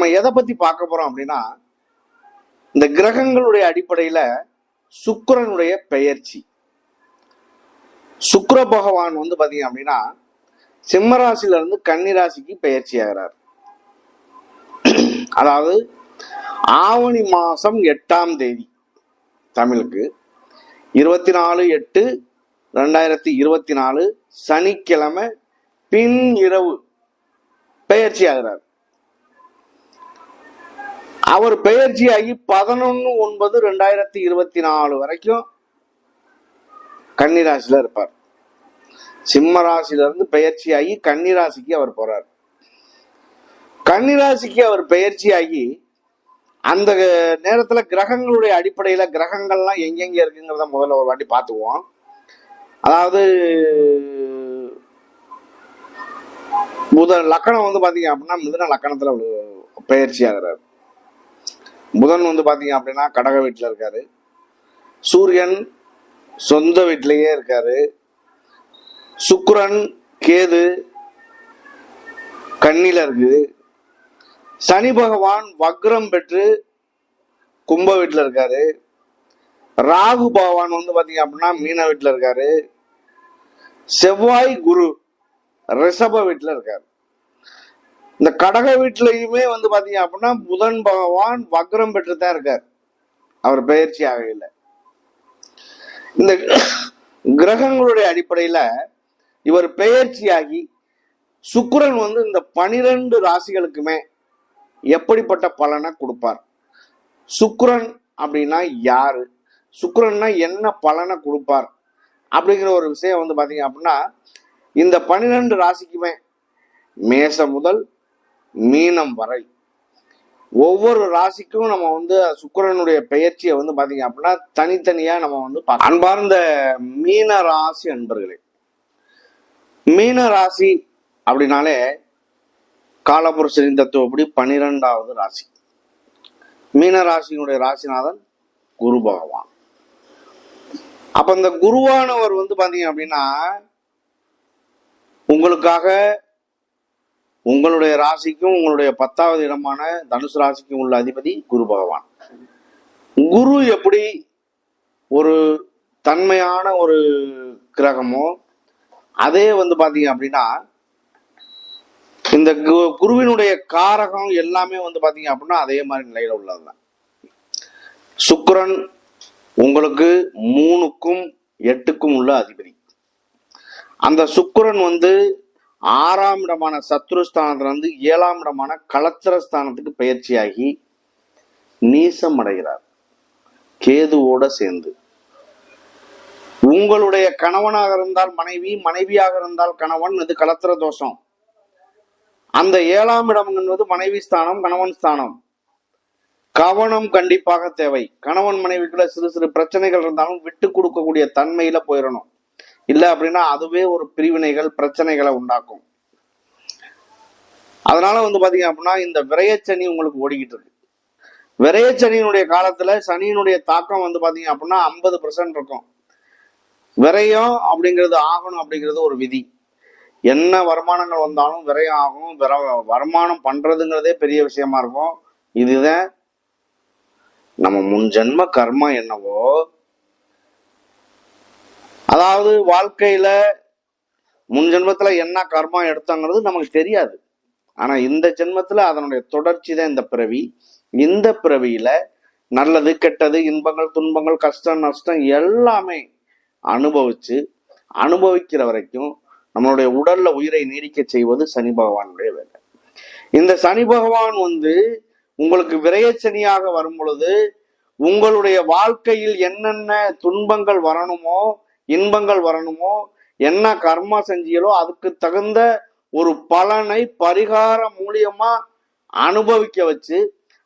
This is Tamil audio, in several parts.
நம்ம எதை பத்தி பார்க்க போறோம் அப்படின்னா இந்த கிரகங்களுடைய அடிப்படையில சுக்கரனுடைய பெயர்ச்சி. சுக்கர பகவான் வந்து பாத்தீங்க அப்படின்னா சிம்மராசில இருந்து கன்னிராசிக்கு பெயர்ச்சி ஆகிறார். அதாவது ஆவணி மாசம் எட்டாம் தேதி தமிழுக்கு. இருபத்தி நாலு எட்டு ரெண்டாயிரத்தி இருபத்தி நாலு சனிக்கிழமை பின் இரவு பெயர்ச்சி ஆகிறார். அவர் பெயர்ச்சியாகி பதினொன்னு ஒன்பது ரெண்டாயிரத்தி இருபத்தி நாலு வரைக்கும் கன்னிராசியில இருப்பார். சிம்ம ராசியில இருந்து பெயர்ச்சியாகி கன்னிராசிக்கு அவர் போறார். கன்னிராசிக்கு அவர் பெயர்ச்சியாகி அந்த நேரத்துல கிரகங்களுடைய அடிப்படையில கிரகங்கள்லாம் எங்கெங்க இருக்குங்கிறத முதல்ல ஒரு வாட்டி பார்த்துக்குவோம். அதாவது புதன் லக்கணம் வந்து பாத்தீங்க அப்படின்னா மிதுன லக்கணத்துல பெயர்ச்சி ஆகிறார் புதன் வந்து பார்த்தீங்க அப்படின்னா கடக வீட்டில் இருக்காரு. சூரியன் சொந்த வீட்டிலேயே இருக்காரு. சுக்கரன் கேது கண்ணில இருக்குது சனி பகவான் வக்ரம் பெற்று கும்ப வீட்டில் இருக்காரு. ராகு பகவான் வந்து பார்த்தீங்க அப்படின்னா மீன வீட்டில் இருக்காரு. செவ்வாய் குரு ரிஷப வீட்டில் இருக்காரு. இந்த கடக வீட்டிலையுமே வந்து பாத்தீங்க அப்படின்னா புதன் பகவான் வக்ரம் பெற்று தான் இருக்கார். அவர் பெயர்ச்சி ஆகையில் இந்த கிரகங்களுடைய அடிப்படையில இவர் பெயர்ச்சியாகி சுக்கரன் வந்து இந்த பனிரெண்டு ராசிகளுக்குமே எப்படிப்பட்ட பலனை கொடுப்பார்? சுக்கரன் அப்படின்னா யாரு? சுக்கரன்னா என்ன பலனை கொடுப்பார்? அப்படிங்கிற ஒரு விஷயம் வந்து பாத்தீங்க அப்படின்னா இந்த பனிரெண்டு ராசிக்குமே மேச முதல் மீனம் வரை. ஒவ்வொரு ராசிக்கும் நம்ம வந்து சுக்கிரனுடைய பெயர்ச்சியை வந்து பாத்தீங்க அப்படின்னா தனித்தனியா நம்ம வந்து அன்பார்ந்த மீன ராசி அன்பர்களே மீன ராசி அப்படின்னாலே காலபுரசரின் தத்துவப்படி பனிரெண்டாவது ராசி. மீன ராசியினுடைய ராசிநாதன் குரு பகவான். அப்ப இந்த குருவானவர் வந்து பாத்தீங்க அப்படின்னா உங்களுக்காக உங்களுடைய ராசிக்கும் உங்களுடைய பத்தாவது இடமான தனுசு ராசிக்கும் உள்ள அதிபதி குரு பகவான். குரு எப்படி ஒரு தன்மையான ஒரு கிரகமோ அதே வந்து பாத்தீங்க அப்படின்னா இந்த கு- குருவினுடைய காரகம் எல்லாமே வந்து பாத்தீங்க அப்படின்னா அதே மாதிரி நிலையில உள்ளதுதான். சுக்கரன் உங்களுக்கு மூணுக்கும் எட்டுக்கும் உள்ள அதிபதி. அந்த சுக்கரன் வந்து ஆறாம் இடமான சத்ருஸ்தானத்துல இருந்து ஏழாம் இடமான களத்திரஸ்தானத்துக்கு பயிற்சியாகி நீசம் அடைகிறார். கேதுவோட சேர்ந்து. உங்களுடைய கணவனாக இருந்தால் மனைவி மனைவியாக இருந்தால் கணவன் இது களத்திர தோஷம். அந்த ஏழாம் இடம் என்பது மனைவி ஸ்தானம் கணவன் ஸ்தானம். கவனம் கண்டிப்பாக தேவை. கணவன் மனைவிக்குள்ள சிறு சிறு பிரச்சனைகள் இருந்தாலும் விட்டு கொடுக்கக்கூடிய தன்மையில போயிடணும் இல்லை அப்படின்னா அதுவே ஒரு பிரிவினைகள் பிரச்சனைகளை உண்டாக்கும். அதனால வந்து பாத்தீங்க அப்படின்னா இந்த விரையச்சனி உங்களுக்கு ஓடிக்கிட்டு இருக்கு. விரையச்சனியினுடைய காலத்துல சனியினுடைய தாக்கம் வந்து பாத்தீங்க அப்படின்னா ஐம்பது இருக்கும். விரயம் அப்படிங்கிறது ஆகணும் அப்படிங்கிறது ஒரு விதி. என்ன வருமானங்கள் வந்தாலும் விரயம் ஆகும். விர- வருமானம் பண்றதுங்கிறதே பெரிய விஷயமா இருக்கும். இதுதான் நம்ம முன் ஜென்ம கர்மா என்னவோ அதாவது வாழ்க்கையில முன் ஜென்மத்துல என்ன கர்மா எடுத்தாங்கிறது நமக்கு தெரியாது. ஆனா இந்த ஜென்மத்துல அதனுடைய தொடர்ச்சி தான் இந்த பிறவி. இந்த பிறவியில நல்லது கெட்டது இன்பங்கள் துன்பங்கள் கஷ்டம் நஷ்டம் எல்லாமே அனுபவிச்சு அனுபவிக்கிற வரைக்கும் நம்மளுடைய உடல்ல உயிரை நீடிக்க செய்வது சனி பகவானுடைய வேலை. இந்த சனி பகவான் வந்து உங்களுக்கு விரயச்சனியாக வரும் பொழுது உங்களுடைய வாழ்க்கையில் என்னென்ன துன்பங்கள் வரணுமோ இன்பங்கள் வரணுமோ என்ன கர்மா செஞ்சீங்களோ அதுக்கு தகுந்த ஒரு பலனை பரிகார மூலியமா அனுபவிக்க வச்சு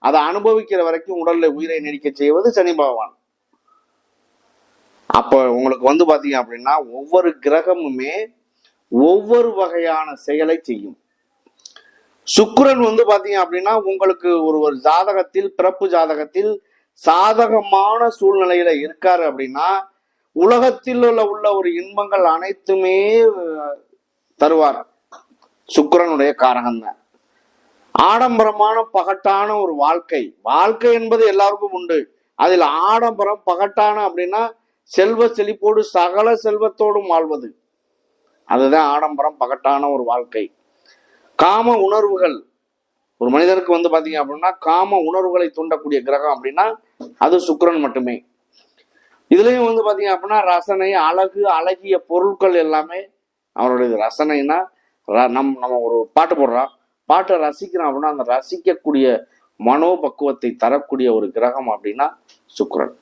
அதை அனுபவிக்கிற வரைக்கும் உடல்ல உயிரை நெடிக்க செய்வது சனி பகவான். அப்ப உங்களுக்கு வந்து பாத்தீங்க அப்படின்னா ஒவ்வொரு கிரகமுமே ஒவ்வொரு வகையான செயலை செய்யும். சுக்கரன் வந்து பாத்தீங்க அப்படின்னா உங்களுக்கு ஒரு ஒரு ஜாதகத்தில் பிறப்பு ஜாதகத்தில் சாதகமான சூழ்நிலையில இருக்காரு அப்படின்னா உலகத்தில் உள்ள உள்ள ஒரு இன்பங்கள் அனைத்துமே தருவார். சுக்கிரனுடைய காரகம்தான் ஆடம்பரமான பகட்டான ஒரு வாழ்க்கை. வாழ்க்கை என்பது எல்லாருக்கும் உண்டு. அதில் ஆடம்பரம் பகட்டான அப்படின்னா செல்வ செழிப்போடு சகல செல்வத்தோடும் வாழ்வது. அதுதான் ஆடம்பரம் பகட்டான ஒரு வாழ்க்கை. காம உணர்வுகள். ஒரு மனிதருக்கு வந்து பாத்தீங்க அப்படின்னா காம உணர்வுகளை தூண்டக்கூடிய கிரகம் அப்படின்னா அது சுக்கிரன் மட்டுமே. இதுலயும் வந்து பாத்தீங்க அப்படின்னா ரசனை அழகு அழகிய பொருட்கள் எல்லாமே அவருடைய ரசனைனா ர- நம் நம்ம ஒரு பாட்டு போடுறோம். பாட்டை ரசிக்கிறோம் அப்படின்னா அந்த ரசிக்கக்கூடிய மனோபக்குவத்தை தரக்கூடிய ஒரு கிரகம் அப்படின்னா சுக்ரன்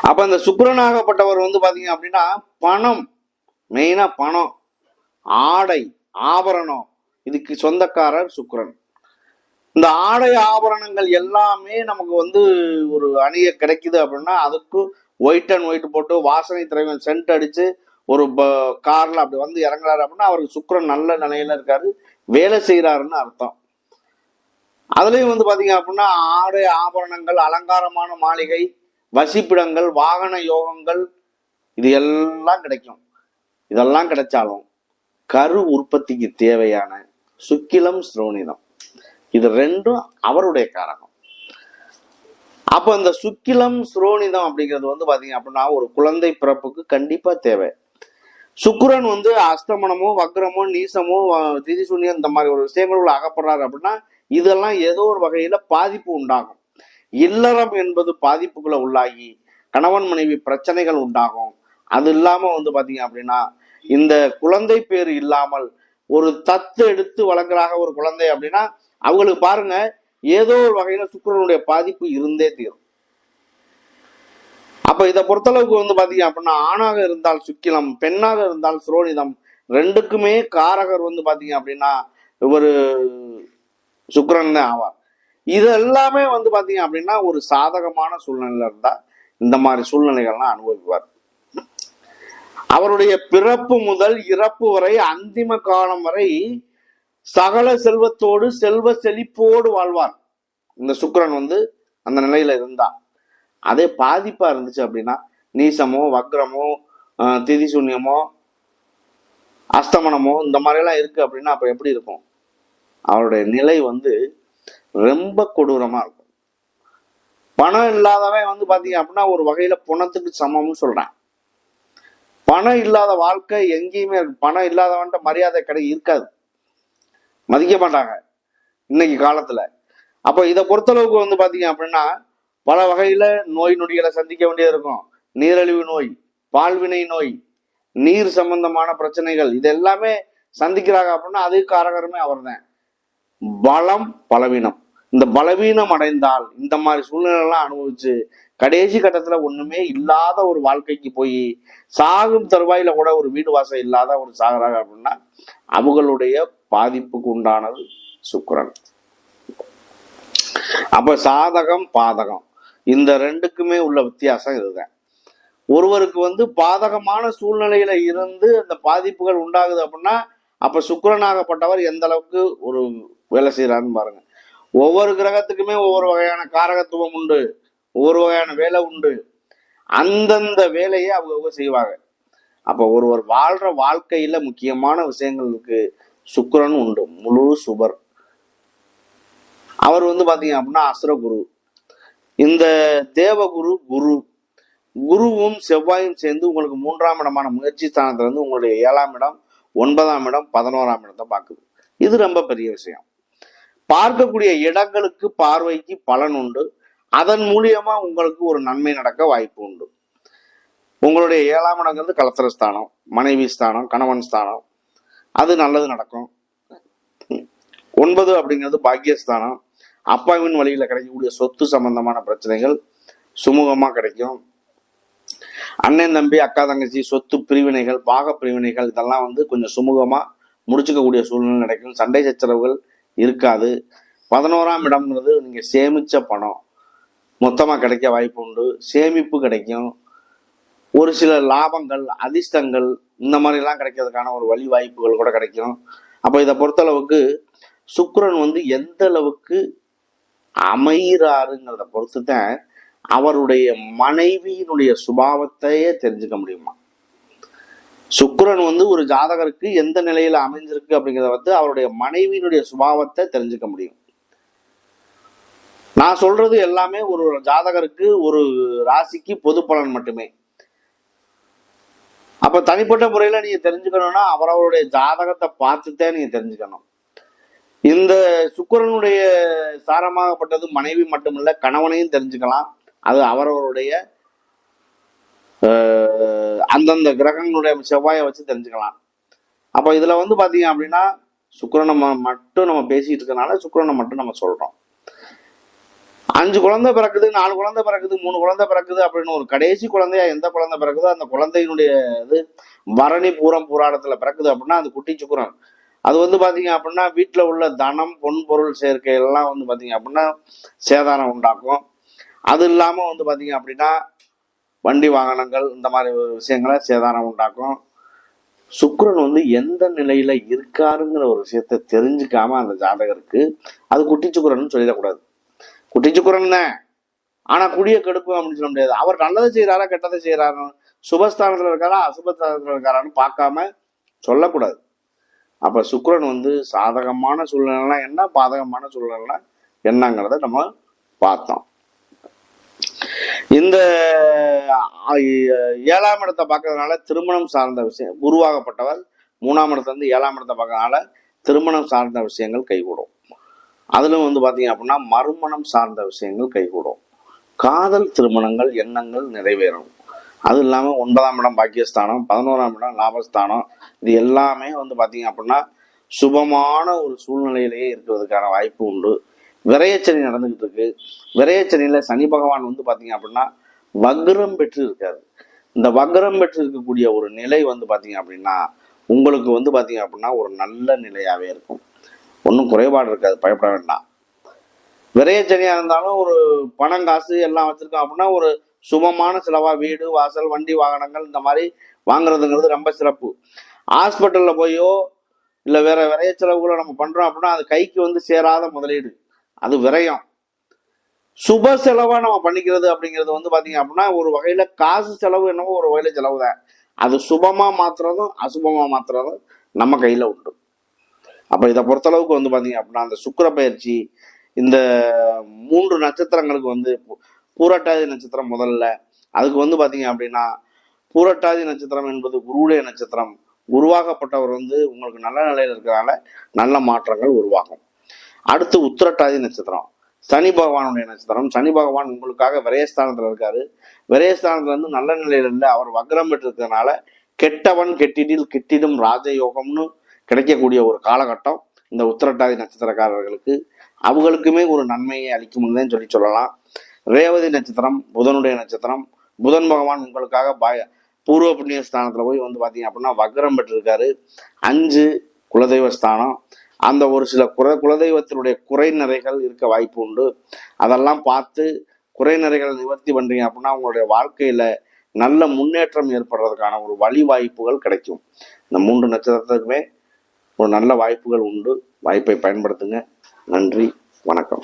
அப்ப அந்த சுக்ரனாகப்பட்டவர் வந்து பாத்தீங்க அப்படின்னா பணம் மெயினா பணம் ஆடை ஆபரணம். இதுக்கு சொந்தக்காரர் சுக்ரன் இந்த ஆடை ஆபரணங்கள் எல்லாமே நமக்கு வந்து ஒரு அணிய கிடைக்குது அப்படின்னா அதுக்கு ஒயிட் அண்ட் ஒயிட் போட்டு வாசனை திரைவன் சென்ட் அடிச்சு ஒரு ப- கார்ல அப்படி வந்து இறங்குறாரு அப்படின்னா அவருக்கு சுக்கரன் நல்ல நிலையில இருக்காரு. வேலை செய்யறாருன்னு அர்த்தம். அதுலயும் வந்து பாத்தீங்க அப்படின்னா ஆடை ஆபரணங்கள் அலங்காரமான மாளிகை வசிப்பிடங்கள் வாகன யோகங்கள் இது எல்லாம் கிடைக்கும். இதெல்லாம் கிடைச்சாலும் கரு உற்பத்திக்கு தேவையான சுக்கிலம் ஸ்ரோனிதம் இது ரெண்டும் அவருடைய காரகம். அப்ப இந்த சுக்கிலம் ஸ்ரோனிதம் அப்படிங்கிறது வந்து பார்த்தீங்க அப்படின்னா ஒரு குழந்தை பிறப்புக்கு கண்டிப்பா தேவை. சுக்கிரன் வந்து அஸ்தமனமோ வக்ரமோ நீசமோ வ- திதிசூன்யம் இந்த மாதிரி ஒரு விஷயங்களுக்குள்ள அகப்படுறாரு அப்படின்னா இதெல்லாம் ஏதோ ஒரு வகையில பாதிப்பு உண்டாகும். இல்லறம் என்பது பாதிப்புக்குள்ள உள்ளாகி கணவன் மனைவி பிரச்சனைகள் உண்டாகும். அது இல்லாம வந்து பாத்தீங்க அப்படின்னா இந்த குழந்தை பேர் இல்லாமல் ஒரு தத்து எடுத்து வளர்க்குறாங்க ஒரு குழந்தை அப்படின்னா அவங்களுக்கு பாருங்க ஏதோ ஒரு வகையில சுக்கரனுடைய பாதிப்பு இருந்தே தீரும். அப்ப இதை பொறுத்தளவுக்கு வந்து பாத்தீங்க அப்படின்னா ஆணாக இருந்தால் சுக்கிலம் பெண்ணாக இருந்தால் சுரோனிதம் ரெண்டுக்குமே காரகர் வந்து பாத்தீங்க அப்படின்னா ஒரு சுக்கரன் தான் ஆவார். இது எல்லாமே வந்து பாத்தீங்க அப்படின்னா ஒரு சாதகமான சூழ்நிலையில இருந்தா இந்த மாதிரி சூழ்நிலைகள்லாம் அனுபவிப்பார். அவருடைய பிறப்பு முதல் இறப்பு வரை அந்திம காலம் வரை சகல செல்வத்தோடு செல்வ செழிப்போடு வாழ்வார் இந்த சுக்கரன் வந்து அந்த நிலையில இருந்தா. அதே பாதிப்பா இருந்துச்சு அப்படின்னா நீசமோ வக்ரமோ திதி சூன்யமோ அஸ்தமனமோ இந்த மாதிரிலாம் இருக்கு அப்படின்னா அப்ப எப்படி இருக்கும்? அவருடைய நிலை வந்து ரொம்ப கொடூரமா இருக்கும். பணம் இல்லாதவன் வந்து பாத்தீங்க அப்படின்னா ஒரு வகையில பணத்துக்கு சமம்னு சொல்றேன். பணம் இல்லாத வாழ்க்கை எங்கேயுமே இருக்கு. பணம் இல்லாதவன்ட்ட மரியாதை கடை இருக்காது. மதிக்க மாட்டாங்க இன்னைக்கு காலத்துல. அப்போ இதை பொறுத்தளவுக்கு வந்து பாத்தீங்க அப்படின்னா பல வகையில நோய் நொடிகளை சந்திக்க வேண்டியது இருக்கும். நீரிழிவு நோய் பால்வினை நோய் நீர் சம்பந்தமான பிரச்சனைகள் இது எல்லாமே சந்திக்கிறாங்க அப்படின்னா அதுக்கு காரகரமே அவர்தான். பலம் பலவீனம். இந்த பலவீனம் அடைந்தால் இந்த மாதிரி சூழ்நிலைலாம் அனுபவிச்சு கடைசி கட்டத்துல ஒண்ணுமே இல்லாத ஒரு வாழ்க்கைக்கு போய் சாகும் தருவாயில கூட ஒரு வீடு வாசம் இல்லாத ஒரு சாகுறாங்க அப்படின்னா அவங்களுடைய பாதிப்புக்கு உண்டானது சுக்கரன். அப்ப சாதகம் பாதகம். இந்த ரெண்டுக்குமே உள்ள வித்தியாசம் இதுதான். ஒருவருக்கு வந்து பாதகமான சூழ்நிலையில இருந்து அந்த பாதிப்புகள் உண்டாகுது அப்படின்னா அப்ப சுக்கரனாகப்பட்டவர் எந்த அளவுக்கு ஒரு வேலை செய்யறாருன்னு பாருங்க. ஒவ்வொரு கிரகத்துக்குமே ஒவ்வொரு வகையான காரகத்துவம் உண்டு ஒவ்வொரு வகையான வேலை உண்டு. அந்தந்த வேலையை அவங்க செய்வாங்க. அப்ப ஒருவர் வாழ்ற வாழ்க்கையில முக்கியமான விஷயங்களுக்கு சுக்கரன் உண்டு முழு சுபர். அவர் வந்து பார்த்தீங்க அப்படின்னா அசுரகுரு இந்த தேவகுரு குரு. குருவும் செவ்வாயும் சேர்ந்து உங்களுக்கு மூன்றாம் இடமான முயற்சி ஸ்தானத்துல இருந்து உங்களுடைய ஏழாம் இடம் ஒன்பதாம் இடம் பதினோராம் இடத்தை பார்க்குது இது ரொம்ப பெரிய விஷயம். பார்க்கக்கூடிய இடங்களுக்கு பார்வைக்கு பலன் உண்டு. அதன் மூலியமா உங்களுக்கு ஒரு நன்மை நடக்க வாய்ப்பு உண்டு. உங்களுடைய ஏழாம் இடங்கிறது கலத்திர ஸ்தானம் மனைவி ஸ்தானம் கணவன் ஸ்தானம். அது நல்லது நடக்கும். ஒன்பது அப்படிங்கிறது பாக்கியஸ்தானம். அப்பாவின் வழியில் கிடைக்கக்கூடிய சொத்து சம்பந்தமான பிரச்சனைகள் சுமூகமாக கிடைக்கும். அண்ணன் தம்பி அக்கா தங்கச்சி சொத்து பிரிவினைகள் பாக பிரிவினைகள் இதெல்லாம் வந்து கொஞ்சம் சுமூகமாக முடிச்சுக்கக்கூடிய சூழ்நிலை கிடைக்கும் சண்டை சச்சரவுகள் இருக்காது. பதினோராம் இடம்ங்கிறது நீங்கள் சேமித்த பணம். மொத்தமாக கிடைக்க வாய்ப்பு உண்டு. சேமிப்பு கிடைக்கும். ஒரு சில லாபங்கள் அதிர்ஷ்டங்கள் இந்த மாதிரிலாம் கிடைக்கிறதுக்கான ஒரு வழி வாய்ப்புகள் கூட கிடைக்கும். அப்போ இதை பொறுத்தளவுக்கு சுக்கரன் வந்து எந்த அளவுக்கு அமைகிறாருங்கிறத பொறுத்து தான் அவருடைய மனைவியினுடைய சுபாவத்தையே தெரிஞ்சுக்க முடியுமா? சுக்கரன் வந்து ஒரு ஜாதகருக்கு எந்த நிலையில அமைஞ்சிருக்கு அப்படிங்கிறத வந்து அவருடைய மனைவியினுடைய சுபாவத்தை தெரிஞ்சுக்க முடியும். நான் சொல்றது எல்லாமே ஒரு ஜாதகருக்கு ஒரு ராசிக்கு பொது பலன் மட்டுமே. அப்ப தனிப்பட்ட முறையில நீங்க தெரிஞ்சுக்கணும்னா அவரவருடைய ஜாதகத்தை பார்த்துதான் நீங்க தெரிஞ்சுக்கணும். இந்த சுக்கரனுடைய சாரமாகப்பட்டது மனைவி மட்டுமல்ல கணவனையும் தெரிஞ்சுக்கலாம். அது அவரவருடைய அந்தந்த கிரகங்களுடைய செவ்வாயை வச்சு தெரிஞ்சுக்கலாம். அப்போ இதுல வந்து பார்த்தீங்க அப்படின்னா சுக்கரனை மட்டும் நம்ம பேசிட்டு இருக்கனால சுக்கரனை மட்டும் நம்ம சொல்றோம். அஞ்சு குழந்தை பிறக்குது நாலு குழந்தை பிறக்குது மூணு குழந்தை பிறக்குது அப்படின்னு ஒரு கடைசி குழந்தையா எந்த குழந்தை பிறக்குதோ அந்த குழந்தையினுடைய இது பரணி பூரம் பூராடத்துல பிறக்குது அப்படின்னா அது குட்டி சுக்குரன். அது வந்து பாத்தீங்க அப்படின்னா வீட்டுல உள்ள தனம் பொன் பொருள் சேர்க்கை எல்லாம் வந்து பாத்தீங்க அப்படின்னா சேதாரம் உண்டாக்கும். அது இல்லாம வந்து பாத்தீங்க அப்படின்னா வண்டி வாகனங்கள் இந்த மாதிரி விஷயங்களை சேதாரம் உண்டாக்கும். சுக்கரன் வந்து எந்த நிலையில இருக்காருங்கிற ஒரு விஷயத்த தெரிஞ்சுக்காம அந்த ஜாதகருக்கு அது குட்டி சுக்கரன் சொல்லிடக்கூடாது. குட்டி சுக்கிரன் தான் ஆனா குடிய கெடுக்கும் அப்படின்னு சொல்ல முடியாது. அவர் நல்லதை செய்யறாரா கெட்டதை செய்யறாரு சுபஸ்தானத்துல இருக்காரா அசுபஸ்தானத்துல இருக்காரான்னு பார்க்காம சொல்லக்கூடாது. அப்ப சுக்கரன் வந்து சாதகமான சூழ்நிலைனா என்ன பாதகமான சூழ்நிலைனா என்னங்கிறத நம்ம பார்த்தோம். இந்த ஏழாம் இடத்தை பார்க்கறதுனால திருமணம் சார்ந்த விஷயம் உருவாகப்பட்டவர் மூணாம் இடத்துல இருந்து ஏழாம் இடத்தை பார்க்கறதுனால திருமணம் சார்ந்த விஷயங்கள் கைகூடும். அதிலும் வந்து பார்த்தீங்க அப்படின்னா மறுமணம் சார்ந்த விஷயங்கள் கைகூடும். காதல் திருமணங்கள் எண்ணங்கள் நிறைவேறும். அது இல்லாமல் ஒன்பதாம் இடம் பாக்கியஸ்தானம் பதினோராம் இடம் லாபஸ்தானம். இது எல்லாமே வந்து பார்த்தீங்க அப்படின்னா சுபமான ஒரு சூழ்நிலையிலேயே இருக்கிறதுக்கான வாய்ப்பு உண்டு. விரையச்சனி நடந்துக்கிட்டு இருக்கு. விரையச்சனியில் சனி பகவான் வந்து பார்த்தீங்க அப்படின்னா வக்ரம் பெற்று இருக்காரு இந்த வக்ரம் பெற்று இருக்கக்கூடிய ஒரு நிலை வந்து பார்த்தீங்க அப்படின்னா உங்களுக்கு வந்து பார்த்தீங்க அப்படின்னா ஒரு நல்ல நிலையாகவே இருக்கும். ஒன்றும் குறைபாடு இருக்காது பயப்பட வேண்டாம். விரையச்சனியாக இருந்தாலும் ஒரு பணம் காசு எல்லாம் வச்சுருக்கோம் அப்படின்னா ஒரு சுபமான செலவாக வீடு வாசல் வண்டி வாகனங்கள் இந்த மாதிரி வாங்குறதுங்கிறது ரொம்ப சிறப்பு. ஹாஸ்பிட்டலில் போயோ இல்லை வேற விரைய செலவுகளை நம்ம பண்ணுறோம் அப்படின்னா அது கைக்கு வந்து சேராத முதலீடு. அது விரயம். சுப செலவாக நம்ம பண்ணிக்கிறது அப்படிங்கிறது வந்து பார்த்தீங்க அப்படின்னா ஒரு வகையில் காசு செலவு என்னவோ ஒரு வகையில் செலவு தான் அது சுபமாக மாத்துறதும் அசுபமாக மாத்துறதும் நம்ம கையில் உண்டு. அப்போ இதை பொறுத்தளவுக்கு வந்து பார்த்தீங்க அப்படின்னா அந்த சுக்கிர பயிற்சி இந்த மூன்று நட்சத்திரங்களுக்கு வந்து பூரட்டாதி நட்சத்திரம் முதல்ல. அதுக்கு வந்து பார்த்தீங்க அப்படின்னா பூரட்டாதி நட்சத்திரம் என்பது குருவுடைய நட்சத்திரம். உருவாக்கப்பட்டவர் வந்து உங்களுக்கு நல்ல நிலையில் இருக்கிறனால நல்ல மாற்றங்கள் உருவாகும். அடுத்து உத்திரட்டாதி நட்சத்திரம். சனி பகவானுடைய நட்சத்திரம். சனி பகவான் உங்களுக்காக விரயஸ்தானத்தில் இருக்காரு. விரயஸ்தானத்துல இருந்து நல்ல நிலையில இருந்து அவர் வக்ரம் பெற்றிருக்கிறதுனால கெட்டவன் கெட்டிடில் கிட்டிடும் ராஜயோகம்னு கிடைக்கக்கூடிய ஒரு காலகட்டம் இந்த உத்திரட்டாதி நட்சத்திரக்காரர்களுக்கு அவங்களுக்குமே ஒரு நன்மையை அளிக்கும்னு தான் சொல்லி சொல்லலாம். ரேவதி நட்சத்திரம் புதனுடைய நட்சத்திரம் புதன் பகவான் உங்களுக்காக பாய பூர்வ புண்ணிய ஸ்தானத்தில் போய் வந்து பார்த்தீங்க அப்படின்னா வக்ரம் பெற்றிருக்காரு. அஞ்சு குலதெய்வ ஸ்தானம். அந்த ஒரு சில குறை குலதெய்வத்தினுடைய குறை நிறைகள் இருக்க வாய்ப்பு உண்டு. அதெல்லாம் பார்த்து குறை நிறைகளை நிவர்த்தி பண்ணுறீங்க அப்படின்னா உங்களுடைய வாழ்க்கையில் நல்ல முன்னேற்றம் ஏற்படுறதுக்கான ஒரு வழி வாய்ப்புகள் கிடைக்கும். இந்த மூன்று நட்சத்திரத்துக்குமே ஒரு நல்ல வாய்ப்புகள் உண்டு. வாய்ப்பை பயன்படுத்துங்க. நன்றி. வணக்கம்.